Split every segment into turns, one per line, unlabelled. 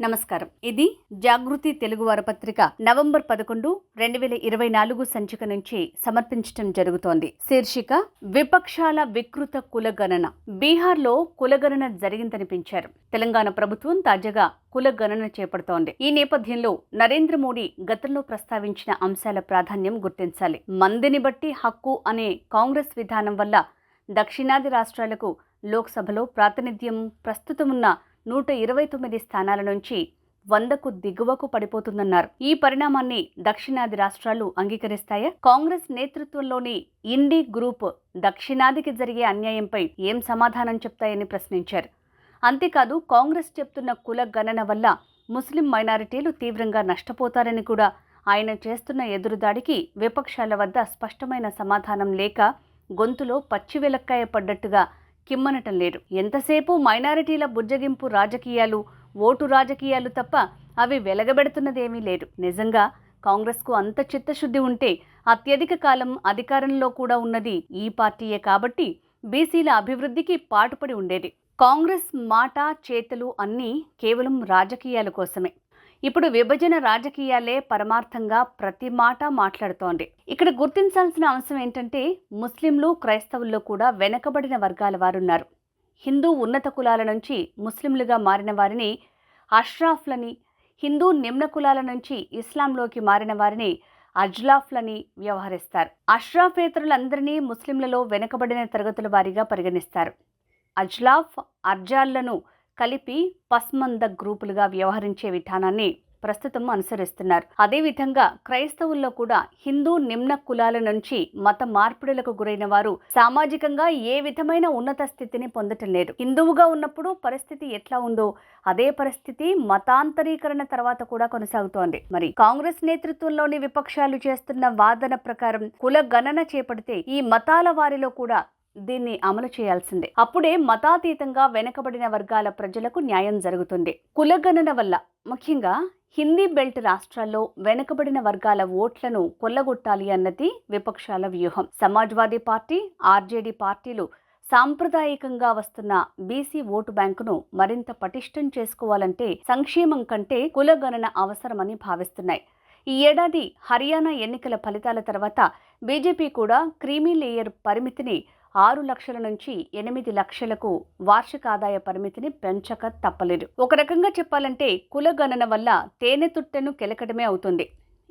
నమస్కారం. ఇది జాగృతి తెలుగు వారపత్రిక నవంబర్ పదకొండు రెండు వేల ఇరవై నాలుగు సంచిక నుంచి సమర్పించడం జరుగుతోంది. శీర్షిక విపక్షాల వికృత కులగణన. బీహార్లో కులగణన జరిగిందనిపించారు. తెలంగాణ ప్రభుత్వం తాజాగా కులగణన చేపడుతోంది. ఈ నేపథ్యంలో నరేంద్ర మోడీ గతంలో ప్రస్తావించిన అంశాల ప్రాధాన్యం గుర్తించాలి. మందిని బట్టి హక్కు అనే కాంగ్రెస్ విధానం వల్ల దక్షిణాది రాష్ట్రాలకు లోక్సభలో ప్రాతినిధ్యం ప్రస్తుతమున్న నూట ఇరవై తొమ్మిది స్థానాల నుంచి వందకు దిగువకు పడిపోతుందన్నారు. ఈ పరిణామాన్ని దక్షిణాది రాష్ట్రాలు అంగీకరిస్తాయా? కాంగ్రెస్ నేతృత్వంలోని ఇండి గ్రూప్ దక్షిణాదికి జరిగే అన్యాయంపై ఏం సమాధానం చెప్తాయని ప్రశ్నించారు. అంతేకాదు కాంగ్రెస్ చెప్తున్న కుల గణన వల్ల ముస్లిం మైనారిటీలు తీవ్రంగా నష్టపోతారని కూడా ఆయన చేస్తున్న ఎదురుదాడికి విపక్షాల వద్ద స్పష్టమైన సమాధానం లేక గొంతులో పచ్చి వెలక్కాయ పడ్డట్టుగా కిమ్మనటం లేదు. ఎంతసేపు మైనారిటీల బుజ్జగింపు రాజకీయాలు ఓటు రాజకీయాలు తప్ప అవి వెలగబెడుతున్నదేమీ లేదు. నిజంగా కాంగ్రెస్కు అంత చిత్తశుద్ధి ఉంటే అత్యధిక కాలం అధికారంలో కూడా ఉన్నది ఈ పార్టీయే కాబట్టి బీసీల అభివృద్ధికి పాటుపడి ఉండేది. కాంగ్రెస్ మాట చేతలు అన్నీ కేవలం రాజకీయాల కోసమే. ఇప్పుడు విభజన రాజకీయాలే పరమార్థంగా ప్రతి మాట మాట్లాడుతోంది. ఇక్కడ గుర్తించాల్సిన అంశం ఏంటంటే ముస్లింలు క్రైస్తవుల్లో కూడా వెనకబడిన వర్గాల వారున్నారు. హిందూ ఉన్నత కులాల నుంచి ముస్లింలుగా మారిన వారిని అష్రాఫ్లని హిందూ నిమ్న కులాల నుంచి ఇస్లాంలోకి మారిన వారిని అజ్లాఫ్లని వ్యవహరిస్తారు. అష్రాఫేతరులందరినీ ముస్లింలలో వెనుకబడిన తరగతుల వారిగా పరిగణిస్తారు. అజ్లాఫ్ అర్జాళ్ళను కలిపి పస్మంద గ్రూపులుగా వ్యవహరించే విధానాన్ని ప్రస్తుతం అనుసరిస్తున్నారు. అదేవిధంగా క్రైస్తవుల్లో కూడా హిందూ నిమ్న కులాల నుంచి మత మార్పిడులకు గురైన వారు సామాజికంగా ఏ విధమైన ఉన్నత స్థితిని పొందటం లేదు. హిందువుగా ఉన్నప్పుడు పరిస్థితి ఎట్లా ఉందో అదే పరిస్థితి మతాంతరీకరణ తర్వాత కూడా కొనసాగుతోంది. మరి కాంగ్రెస్ నేతృత్వంలోని విపక్షాలు చేస్తున్న వాదన ప్రకారం కుల గణన చేపడితే ఈ మతాల వారిలో కూడా దీన్ని అమలు చేయాల్సిందే. అప్పుడే మతాతీతంగా వెనకబడిన వర్గాల ప్రజలకు న్యాయం జరుగుతుంది. కులగణన వల్ల ముఖ్యంగా హిందీ బెల్ట్ రాష్ట్రాల్లో వెనుకబడిన వర్గాల ఓట్లను కొల్లగొట్టాలి అన్నది విపక్షాల వ్యూహం. సమాజ్వాదీ పార్టీ ఆర్జేడీ పార్టీలు సాంప్రదాయకంగా వస్తున్న బీసీ ఓటు బ్యాంకును మరింత పటిష్టం చేసుకోవాలంటే సంక్షేమం కంటే కులగణన అవసరమని భావిస్తున్నాయి. ఈ ఏడాది హర్యానా ఎన్నికల ఫలితాల తర్వాత బీజేపీ కూడా క్రీమీ లేయర్ పరిమితిని ఆరు లక్షల నుంచి ఎనిమిది లక్షలకు వార్షిక ఆదాయ పరిమితిని పెంచక తప్పలేదు. ఒక రకంగా చెప్పాలంటే కులగణన వల్ల తేనె తుట్టెను కెలకడమే అవుతుంది.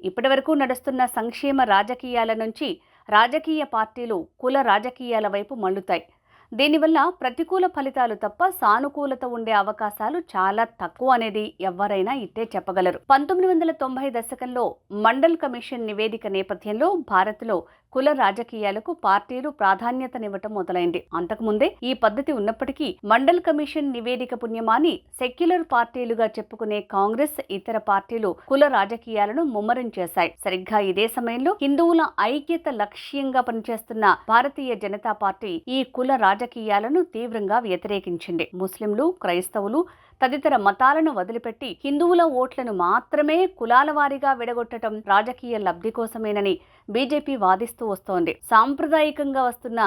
ఇప్పటివరకు నడుస్తున్న సంక్షేమ రాజకీయాల నుంచి రాజకీయ పార్టీలు కుల రాజకీయాల వైపు మళ్ళుతాయి. దీనివల్ల ప్రతికూల ఫలితాలు తప్ప సానుకూలత ఉండే అవకాశాలు చాలా తక్కువ అనేది ఎవరైనా ఇట్టే చెప్పగలరు. పంతొమ్మిది వందల తొంభై దశకంలో మండల్ కమిషన్ నివేదిక నేపథ్యంలో భారత్లో కుల రాజకీయాలకు పార్టీలు ప్రాధాన్యతనివ్వటం మొదలైంది. అంతకుముందే ఈ పద్ధతి ఉన్నప్పటికీ మండల్ కమిషన్ నివేదిక పుణ్యమాని సెక్యులర్ పార్టీలుగా చెప్పుకునే కాంగ్రెస్ ఇతర పార్టీలు కుల రాజకీయాలను ముమ్మరం చేశాయి. సరిగ్గా ఇదే సమయంలో హిందువుల ఐక్యత లక్ష్యంగా పనిచేస్తున్న భారతీయ జనతా పార్టీ ఈ కుల రాజకీయాలను తీవ్రంగా వ్యతిరేకించింది. ముస్లింలు క్రైస్తవులు తదితర మతాలను వదిలిపెట్టి హిందువుల ఓట్లను మాత్రమే కులాల వారీగా విడగొట్టడం రాజకీయ లబ్ధి కోసమేనని బీజేపీ వాదిస్తూ వస్తోంది. సాంప్రదాయికంగా వస్తున్న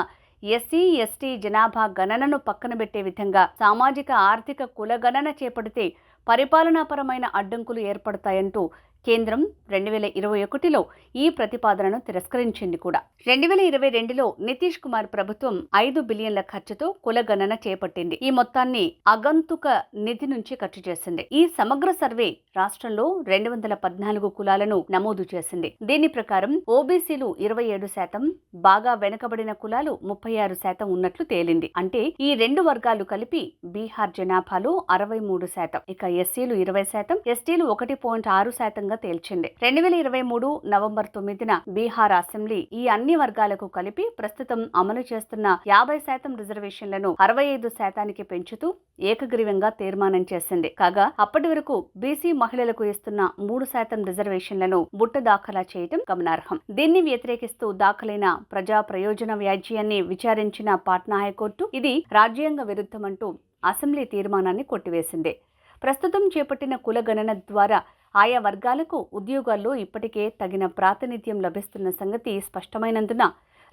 ఎస్సీ ఎస్టీ జనాభా గణనను పక్కన పెట్టే విధంగా సామాజిక ఆర్థిక కులగణన చేపడితే పరిపాలనాపరమైన అడ్డంకులు ఏర్పడతాయంటూ కేంద్రం రెండు వేల ఇరవై ఒకటిలో ఈ ప్రతిపాదనను తిరస్కరించింది కూడా. రెండు వేల ఇరవై రెండులో నితీష్ కుమార్ ప్రభుత్వం ఐదు బిలియన్ల ఖర్చుతో కులగణన చేపట్టింది. ఈ మొత్తాన్ని అగంతుక నిధి నుంచి ఖర్చు చేసింది. ఈ సమగ్ర సర్వే రాష్ట్రంలో రెండు వందల పద్నాలుగు కులాలను నమోదు చేసింది. దీని ప్రకారం ఓబీసీలు ఇరవై ఏడు శాతం బాగా వెనుకబడిన కులాలు ముప్పై ఆరు శాతం ఉన్నట్లు తేలింది. అంటే ఈ రెండు వర్గాలు కలిపి బీహార్ జనాభాలో అరవై మూడు శాతం ఇక ఎస్సీలు ఇరవై శాతం ఎస్టీలు ఒకటి పాయింట్ ఆరు శాతం శాతంగా తేల్చింది. రెండు వేల ఇరవై మూడు నవంబర్ తొమ్మిదిన బీహార్ అసెంబ్లీ ఈ అన్ని వర్గాలకు కలిపి ప్రస్తుతం అమలు చేస్తున్న యాభై శాతం రిజర్వేషన్లను అరవై ఐదు శాతానికి పెంచుతూ ఏకగ్రీవంగా తీర్మానం చేసింది. కాగా అప్పటి వరకు బీసీ మహిళలకు ఇస్తున్న మూడు శాతం రిజర్వేషన్లను బుట్ట దాఖలా చేయడం గమనార్హం. దీన్ని వ్యతిరేకిస్తూ దాఖలైన ప్రజా ప్రయోజన వ్యాజ్యాన్ని విచారించిన పాట్నా హైకోర్టు ఇది రాజ్యాంగ విరుద్ధమంటూ అసెంబ్లీ తీర్మానాన్ని కొట్టివేసింది. ప్రస్తుతం చేపట్టిన కులగణన ద్వారా ఆయా వర్గాలకు ఉద్యోగాల్లో ఇప్పటికే తగిన ప్రాతినిధ్యం లభిస్తున్న సంగతి స్పష్టమైనందున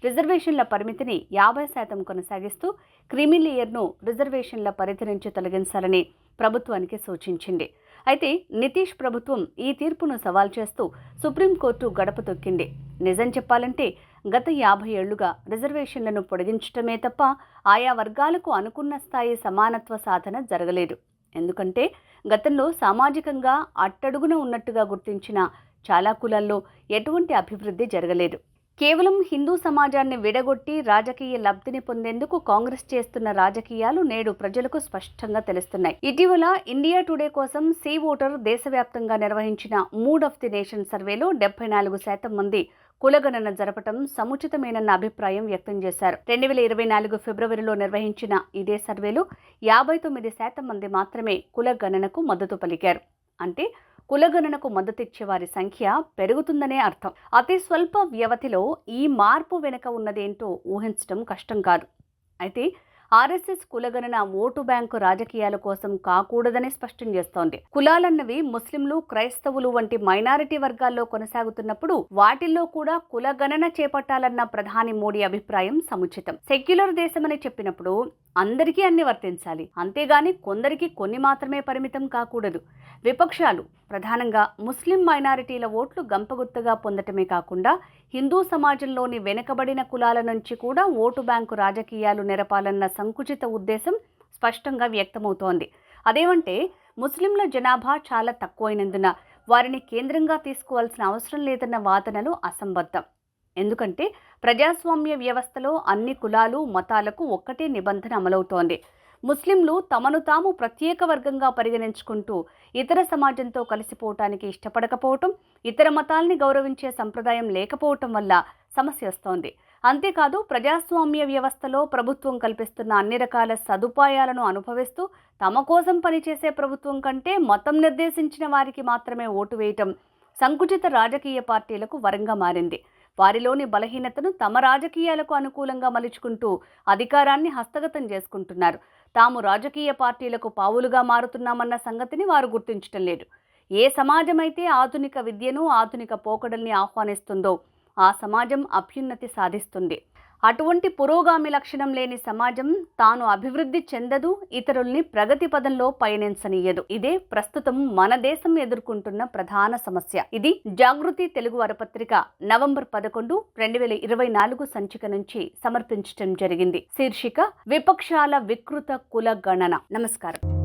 రిజర్వేషన్ల పరిమితిని యాభై శాతం కొనసాగిస్తూ క్రిమిలేయర్ను రిజర్వేషన్ల పరిధి నుంచి తొలగించాలని ప్రభుత్వానికి సూచించింది. అయితే నితీష్ ప్రభుత్వం ఈ తీర్పును సవాల్ చేస్తూ సుప్రీంకోర్టు గడప తొక్కింది. నిజం చెప్పాలంటే గత యాభై ఏళ్ళుగా రిజర్వేషన్లను పొడిగించటమే తప్ప ఆయా వర్గాలకు అనుకున్న స్థాయి సమానత్వ సాధన జరగలేదు. ఎందుకంటే గతంలో సామాజికంగా అట్టడుగున ఉన్నట్టుగా గుర్తించిన చాలా కులాల్లో ఎటువంటి అభివృద్ధి జరగలేదు. కేవలం హిందూ సమాజాన్ని విడగొట్టి రాజకీయ లబ్ధిని పొందేందుకు కాంగ్రెస్ చేస్తున్న రాజకీయాలు నేడు ప్రజలకు స్పష్టంగా తెలుస్తున్నాయి. ఇటీవల ఇండియా టుడే కోసం సీ ఓటర్ దేశవ్యాప్తంగా నిర్వహించిన మూడ్ ఆఫ్ ది నేషన్ సర్వేలో డెబ్బై నాలుగు శాతం మంది కులగణన జరపటం సముచితమేనన్న అభిప్రాయం వ్యక్తం చేశారు. రెండు వేల ఇరవై నాలుగు ఫిబ్రవరిలో నిర్వహించిన ఇదే సర్వేలో యాభై తొమ్మిది శాతం మంది మాత్రమే కులగణనకు మద్దతు పలికారు. అంటే కులగణనకు మద్దతిచ్చే వారి సంఖ్య పెరుగుతుందనే అర్థం. అతి స్వల్ప వ్యవధిలో ఈ మార్పు వెనుక ఉన్నదేంటో ఊహించడం కష్టం కాదు. అయితే ఆర్ఎస్ఎస్ కులగణన ఓటు బ్యాంకు రాజకీయాల కోసం కాకూడదని స్పష్టం చేస్తోంది. కులాలన్నవి ముస్లింలు క్రైస్తవులు వంటి మైనారిటీ వర్గాల్లో కొనసాగుతున్నప్పుడు వాటిల్లో కూడా కులగణన చేపట్టాలన్న ప్రధాని మోడీ అభిప్రాయం సముచితం. సెక్యులర్ దేశమని చెప్పినప్పుడు అందరికీ అన్ని వర్తించాలి. అంతేగాని కొందరికి కొన్ని మాత్రమే పరిమితం కాకూడదు. విపక్షాలు ప్రధానంగా ముస్లిం మైనారిటీల ఓట్లు గంపగుత్తగా పొందటమే కాకుండా హిందూ సమాజంలోని వెనుకబడిన కులాల నుంచి కూడా ఓటు బ్యాంకు రాజకీయాలు నెరపాలన్న సంకుచిత ఉద్దేశం స్పష్టంగా వ్యక్తమవుతోంది. అదేమంటే ముస్లింల జనాభా చాలా తక్కువైనందున వారిని కేంద్రంగా తీసుకోవాల్సిన అవసరం లేదన్న వాదనలు అసంబద్ధం. ఎందుకంటే ప్రజాస్వామ్య వ్యవస్థలో అన్ని కులాలు మతాలకు ఒక్కటే నిబంధన అమలవుతోంది. ముస్లింలు తమను తాము ప్రత్యేక వర్గంగా పరిగణించుకుంటూ ఇతర సమాజంతో కలిసిపోవటానికి ఇష్టపడకపోవటం ఇతర మతాల్ని గౌరవించే సంప్రదాయం లేకపోవటం వల్ల సమస్య వస్తోంది. అంతేకాదు ప్రజాస్వామ్య వ్యవస్థలో ప్రభుత్వం కల్పిస్తున్న అన్ని రకాల సదుపాయాలను అనుభవిస్తూ తమ కోసం పనిచేసే ప్రభుత్వం కంటే మతం నిర్దేశించిన వారికి మాత్రమే ఓటు వేయటం సంకుచిత రాజకీయ పార్టీలకు వరంగా మారింది. వారిలోని బలహీనతను తమ రాజకీయాలకు అనుకూలంగా మలుచుకుంటూ అధికారాన్ని హస్తగతం చేసుకుంటున్నారు. తాము రాజకీయ పార్టీలకు పావులుగా మారుతున్నామన్న సంగతిని వారు గుర్తించటం లేదు. ఏ సమాజమైతే ఆధునిక విద్యను ఆధునిక పోకడల్ని ఆహ్వానిస్తుందో ఆ సమాజం అభ్యున్నతి సాధిస్తుంది. అటువంటి పురోగామి లక్షణం లేని సమాజం తాను అభివృద్ధి చెందదు ఇతరుల్ని ప్రగతి పదంలో పయనించనీయదు. ఇదే ప్రస్తుతం మన దేశం ఎదుర్కొంటున్న ప్రధాన సమస్య. ఇది జాగృతి తెలుగు వరపత్రిక నవంబర్ పదకొండు రెండు వేల ఇరవై నాలుగు సంచిక నుంచి సమర్పించడం జరిగింది. శీర్షిక విపక్షాల వికృత కుల గణన. నమస్కారం.